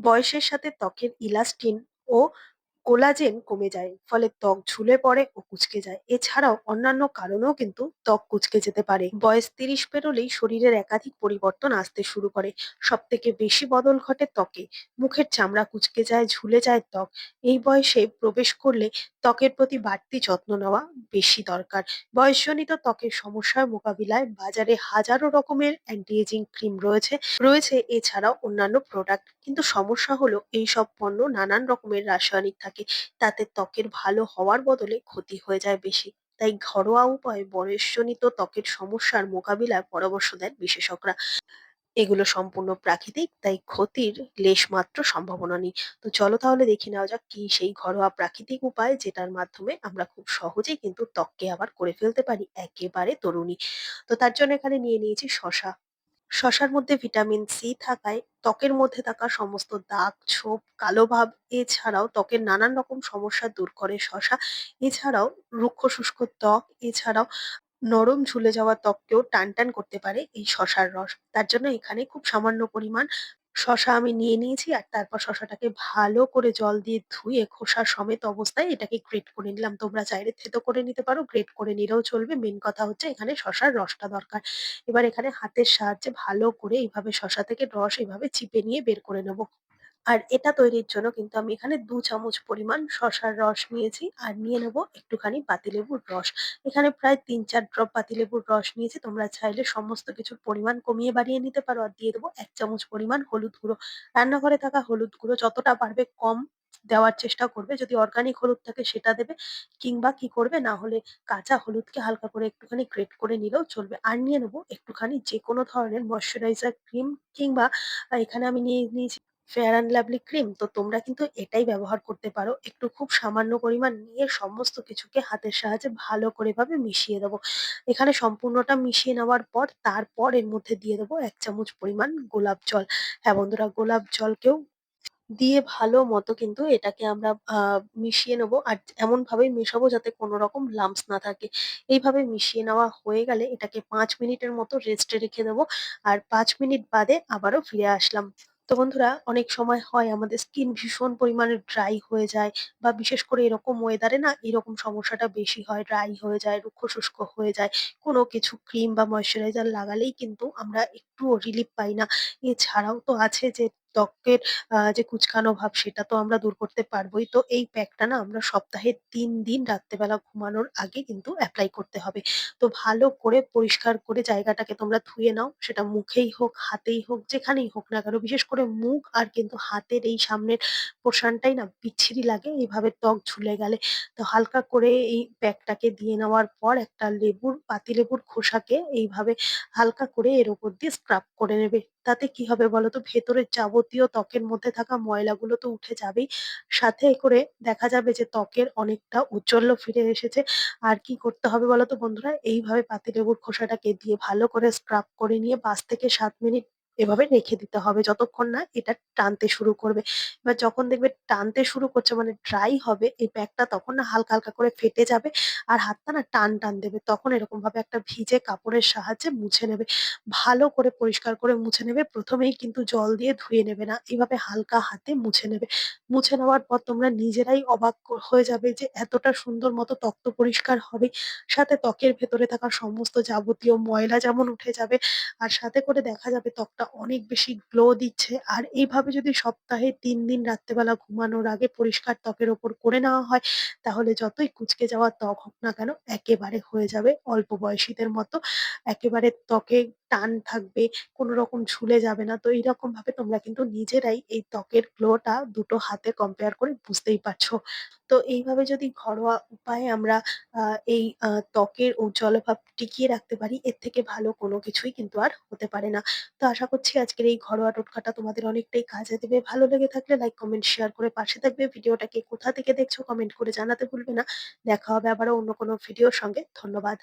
বয়সের সাথে ত্বকের ইলাস্টিন ও কোলাজেন কমে যায়, ফলে ত্বক ঝুলে পড়ে ও কুচকে যায়। এছাড়াও অন্যান্য কারণেও কিন্তু ত্বক কুচকে যেতে পারে। বয়স তিরিশ পেরোলেই শরীরের একাধিক পরিবর্তন আসতে শুরু করে। সব থেকে বেশি বদল ঘটে ত্বকে। মুখের চামড়া কুচকে যায়, ঝুলে যায় ত্বক। এই বয়সে প্রবেশ করলে ত্বকের প্রতি বাড়তি যত্ন নেওয়া বেশি দরকার। বয়সজনিত ত্বকের সমস্যার মোকাবিলায় বাজারে হাজারো রকমের অ্যান্টি এজিং ক্রিম রয়েছে। রয়েছে এছাড়াও অন্যান্য প্রোডাক্ট কিন্তু সমস্যা হলো এই সব পণ্য নানান রকমের রাসায়নিক থাকে, তাতে ত্বকের ভালো হওয়ার বদলে ক্ষতি হয়ে যায় বেশি। তাই ঘরোয়া উপায়ে বয়সজনিত ত্বকের সমস্যার মোকাবিলায় পরামর্শ দেন বিশেষজ্ঞরা। এগুলো সম্পূর্ণ প্রাকৃতিক, তাই ক্ষতির লেশমাত্র সম্ভাবনা নেই। তো চলো তাহলে দেখে নেওয়া যাক কি সেই ঘরোয়া প্রাকৃতিক উপায় যেটার মাধ্যমে আমরা খুব সহজেই কিন্তু ত্বককে আবার করে ফেলতে পারি, একেবারে তরুণী। তো তার জন্য এখানে নিয়ে নিয়েছি শশা। শশার মধ্যে ভিটামিন সি থাকায় ত্বকের মধ্যে থাকা সমস্ত দাগ, ছোপ, কালো ভাব, এছাড়াও ত্বকের নানান রকম সমস্যা দূর করে শশা। এছাড়াও রুক্ষ শুষ্ক ত্বক, এছাড়াও নরম ঝুলে যাওয়া ত্বককেও টান টান করতে পারে এই শসার রস। তার জন্য এখানে খুব সামান্য পরিমাণ শসা আমি নিয়ে নিয়েছি আর তারপর শসাটাকে ভালো করে জল দিয়ে ধুয়ে খোসা সমেত অবস্থায় এটাকে গ্রেট করে নিলাম। তোমরা চাইলে থেতো করে নিতে পারো, গ্রেট করে নিলেও চলবে। মেন কথা হচ্ছে এখানে শসার রসটা দরকার। এবার এখানে হাতের সাহায্যে ভালো করে এইভাবে শসা থেকে রস এইভাবে চিপে নিয়ে বের করে নেব। আর এটা তৈরির জন্য কিন্তু আমি এখানে দু চামচ পরিমাণ শসার রস নিয়েছি। আর নিয়ে নেব একটুখানি পাতিলেবুর রস। এখানে প্রায় তিন চার ড্রপ পাতিলেবুর রস নিয়েছি। তোমরা চাইলে সমস্ত কিছুর পরিমাণ কমিয়ে বাড়িয়ে নিতে পারো। আর দিয়ে দেবো এক চামচ পরিমাণ হলুদ গুঁড়ো। রান্নাঘরে থাকা হলুদ গুঁড়ো যতটা পারবে কম দেওয়ার চেষ্টা করবে। যদি অর্গানিক হলুদ থাকে সেটা দেবে কিংবা কি করবে না হলে কাঁচা হলুদকে হালকা করে একটুখানি গ্রেট করে নিলেও চলবে। আর নিয়ে নেব একটুখানি যে কোনো ধরনের ময়শ্চারাইজার ক্রিম কিংবা এখানে আমি নিয়ে নিয়েছি ফেয়ার অ্যান্ড লাভলি ক্রিম তো তোমরা কিন্তু এটাই ব্যবহার করতে পারো। একটু খুব সামান্য পরিমাণ নিয়ে সমস্ত কিছুকে হাতের সাহায্যে ভালো করে ভাবে মিশিয়ে দেবো। এখানে সম্পূর্ণটা মিশিয়ে নেওয়ার পর তারপর এর মধ্যে দিয়ে দেবো এক চামচ পরিমাণ গোলাপ জল। হ্যাঁ বন্ধুরা, গোলাপ জলকেও দিয়ে ভালো মতো কিন্তু এটাকে আমরা মিশিয়ে নেব। আর এমন ভাবেই মেশাবো যাতে কোনো রকম লাম্পস না থাকে। এইভাবে মিশিয়ে নেওয়া হয়ে গেলে এটাকে পাঁচ মিনিটের মতো রেস্টে রেখে দেবো। আর পাঁচ মিনিট বাদে আবারও ফিরে আসলাম। তো বন্ধুরা, অনেক সময় হয় আমাদের স্কিন ভীষণ পরিমাণে ড্রাই হয়ে যায় বা বিশেষ করে এরকম ওয়েদারে না এরকম সমস্যাটা বেশি হয় ড্রাই হয়ে যায় রুক্ষ শুষ্ক হয়ে যায়। কোনো কিছু ক্রিম বা ময়শ্চারাইজার লাগালেই কিন্তু আমরা একটুও রিলিফ পাই না। এছাড়াও তো আছে যে ত্বকের যে কুঁচকানো ভাব সেটা তো আমরা দূর করতে পারবোই। তো এই প্যাকটা না আমরা সপ্তাহে তিন দিন রাত্রেবেলা ঘুমানোর আগে কিন্তু অ্যাপ্লাই করতে হবে। তো ভালো করে পরিষ্কার করে জায়গাটাকে তোমরা ধুয়ে নাও। সেটা মুখেই হোক, হাতেই হোক, যেখানেই হোক না কেন, বিশেষ করে মুখ আর কিন্তু হাতের এই সামনের পোর্শনটাই না বিচ্ছিরি লাগে। এইভাবে ত্বক ঝুলে গেলে। তো হালকা করে এই প্যাকটাকে দিয়ে নেওয়ার পর একটা লেবুর পাতিলেবুর খোসাকে এইভাবে হালকা করে এর ওপর দিয়ে স্ক্রাব করে নেবে। তাতে কি হবে বলতো ভেতরের যাবতীয় ত্বকের মধ্যে থাকা ময়লাগুলো তো উঠে যাবেই। সাথে করে দেখা যাবে যে ত্বকের অনেকটা ঔজ্জ্বল্য ফিরে এসেছে। আর কি করতে হবে বলতো বন্ধুরা? এইভাবে পাতিলেবুর খোসাটাকে দিয়ে ভালো করে স্ক্রাব করে নিয়ে পাঁচ থেকে সাত মিনিট এভাবে রেখে দিতে হবে যতক্ষণ না এটা টানতে শুরু করবে। এবার যখন দেখবে টানতে শুরু করছে মানে ড্রাই হবে, এই ব্যাগটা তখন না হালকা হালকা করে ফেটে যাবে আর হাতটা না টান টান দেবে। তখন এরকম ভাবে একটা ভিজে কাপড়ের সাহায্যে মুছে নেবে। ভালো করে পরিষ্কার করে মুছে নেবে। প্রথমেই কিন্তু জল দিয়ে ধুয়ে নেবে না, এইভাবে হালকা হাতে মুছে নেবে। মুছে নেওয়ার পর তোমরা নিজেরাই অবাক হয়ে যাবে যে এতটা সুন্দর মতো ত্বক তো পরিষ্কার হবে সাথে ত্বকের ভেতরে থাকা সমস্ত যাবতীয় ময়লা যেমন উঠে যাবে, আর সাথে করে দেখা যাবে ত্বকটা অনেক বেশি গ্লো দিচ্ছে। আর এইভাবে যদি সপ্তাহে তিন দিন রাত্রেবেলা ঘুমানোর আগে পরিষ্কার ত্বকের ওপর করে নেওয়া হয়, তাহলে যতই কুচকে যাওয়া ত্বক হোক না কেন, একেবারে হয়ে যাবে অল্প বয়সীদের মতো। একেবারে ত্বকে টান থাকবে, কোনো রকম ঝুলে যাবে না। তো এইরকম ভাবে তোমরা কিন্তু নিজেরাই এই ত্বকের গ্লোটা দুটো হাতে কম্পেয়ার করে বুঝতেই পারছ। তো এইভাবে যদি ঘরোয়া উপায়ে আমরা এই ত্বকের উজ্জ্বলভাব টিকিয়ে রাখতে পারি, এর থেকে ভালো কোনো কিছুই কিন্তু আর হতে পারে না। তো আশা করছি আজকের এই ঘরোয়া টোটকাটা তোমাদের অনেকটাই কাজে দেবে। ভালো লেগে থাকলে লাইক কমেন্ট শেয়ার করে পাশে থাকবে। ভিডিওটাকে কোথা থেকে দেখছ কমেন্ট করে জানাতে ভুলবে না। দেখা হবে আবারও অন্য কোনো ভিডিওর সঙ্গে। ধন্যবাদ।